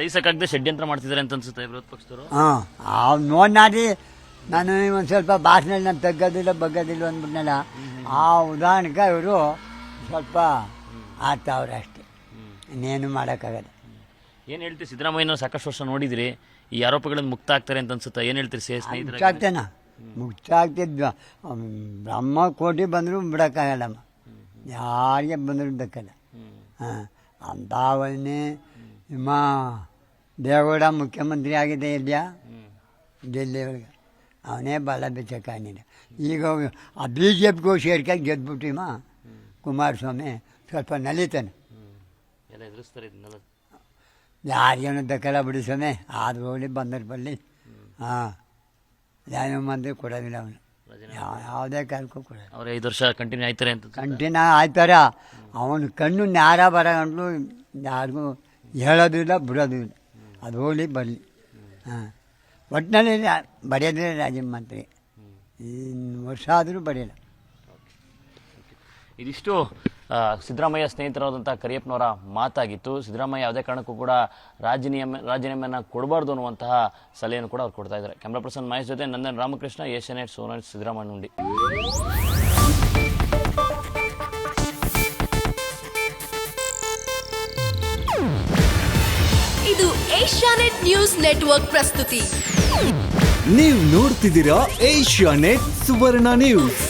ಸಹಿಸಕ್ಕಾಗದೆ ಷಡ್ಯಂತ್ರ ಮಾಡ್ತಿದ್ದಾರೆ ಅಂತ ಅನ್ಸುತ್ತೆ ವಿರೋಧ ಪಕ್ಷದವರು? ಹಾಂ ಅವ್ನು ನೋಡಿ ನಾಡಿ ನಾನು ಒಂದು ಸ್ವಲ್ಪ ಭಾಷಣ ನಾನು ತಗ್ಗೋದಿಲ್ಲ ಬಗ್ಗೋದಿಲ್ಲ ಅಂದ್ಬಿಟ್ನಲ್ಲ ಆ ಉದಾಹರಣೆಗೆ ಇವರು ಸ್ವಲ್ಪ ಆಡ್ತಾವ್ರೆ ಅಷ್ಟೇ. ಇನ್ನೇನು ಮಾಡೋಕ್ಕಾಗಲ್ಲ. ಏನ್ ಹೇಳ್ತೀರಿ? ಸಿದ್ದರಾಮಯ್ಯನ ಸಾಕಷ್ಟು ವರ್ಷ ನೋಡಿದ್ರಿ ಈ ಆರೋಪಗಳಿಂದ ಮುಕ್ತ ಆಗ್ತಾರೆ ಅಂತ ಅನ್ಸುತ್ತೆ? ಏನ್ ಹೇಳ್ತೀರಿ ಸೇ ಸ್ನೇಹಿತರ ಮುಚ್ಚಾಗ್ತೇನ ಮುಚ್ಚ ಆಗ್ತಿದ್ವ ಬ್ರಹ್ಮ ಕೋಟಿ ಬಂದರೂ ಬಿಡೋಕ್ಕಾಗಲ್ಲಮ್ಮ. ಯಾರಿಗೆ ಬಂದರೂ ಬಿಡಕ್ಕಲ್ಲ ಹಾಂ. ಅಂಥವನ್ನೇ ನಿಮ್ಮ ದೇವೇಗೌಡ ಮುಖ್ಯಮಂತ್ರಿ ಆಗಿದೆ ಇದೆಯಾ ಡೆಲ್ಲಿ ಒಳಗೆ ಅವನೇ ಬಲ ಬೆಚ್ಚಕ್ಕಾಗಿಲ್ಲ ಈಗ ಆ ಬಿ ಜೆ ಪಿಗೂ ಸೇರ್ಕೊಂಡು ಗೆದ್ಬಿಟ್ಟಿಮ್ಮ ಕುಮಾರಸ್ವಾಮಿ ಸ್ವಲ್ಪ ನಲಿತಾನೆ. ಯಾರಿಗೇನು ದಕ್ಕಲ್ಲ ಬಿಡಿ ಸ್ವಾಮಿ. ಆದ್ರೂ ಬಂದರು ಬಂದರ್ ಬರಲಿ ಹಾಂ. ಯಾವ ಮಂದಿ ಕೊಡೋದಿಲ್ಲ ಅವನು ಯಾವ ಯಾವುದೇ ಕಾಲಕ್ಕೂ ಕೂಡ ಅವ್ರು ಐದು ವರ್ಷ ಕಂಟಿನ್ಯೂ ಆಯ್ತಾರೆ ಅಂತ. ಕಂಟಿನ್ಯೂ ಆಯ್ತಾರ. ಅವನು ಕಣ್ಣು ನ್ಯಾರ ಬರಗಂಟ್ಲು ಯಾರಿಗೂ ಹೇಳೋದಿಲ್ಲ ಬಿಡೋದು ಇಲ್ಲ. ಅದು ಹೋಗಲಿ ಬರಲಿ. ಹಾಂ. ಒಟ್ಟಿನಲ್ಲಿ ಬರೆಯೋದೇ ರಾಜಮಂತ್ರಿ ಇನ್ನು ವರ್ಷ ಆದರೂ ಬರೆಯಲ್ಲ. ಇದಿಷ್ಟು ಸಿದ್ದರಾಮಯ್ಯ ಸ್ನೇಹಿತರಾದಂಥ ಕರಿಯಪ್ಪನವರ ಮಾತಾಗಿತ್ತು. ಸಿದ್ದರಾಮಯ್ಯ ಯಾವುದೇ ಕಾರಣಕ್ಕೂ ಕೂಡ ರಾಜೀನಾಮೆ ರಾಜೀನಾಮೆಯನ್ನು ಕೊಡಬಾರ್ದು ಅನ್ನುವಂತಹ ಸಲಹೆಯನ್ನು ಕೂಡ ಅವ್ರು ಕೊಡ್ತಾ ಇದ್ದಾರೆ. ಕ್ಯಾಮ್ರಾ ಪರ್ಸನ್ ಮಹೇಶ್ ಜೊತೆ ನಂದನ್ ರಾಮಕೃಷ್ಣ ಏಷ್ಯಾನೆಟ್ ಸೋನ ಸಿದ್ದರಾಮಯ್ಯ ನುಂಡಿ. ಇದು ಏಷ್ಯಾನೆಟ್ ನ್ಯೂಸ್ ನೆಟ್ವರ್ಕ್ ಪ್ರಸ್ತುತಿ. ನೀವು ನೋಡ್ತಿದ್ದೀರಾ ಏಷ್ಯಾ ನೆಟ್ ಸುವರ್ಣ ನ್ಯೂಸ್.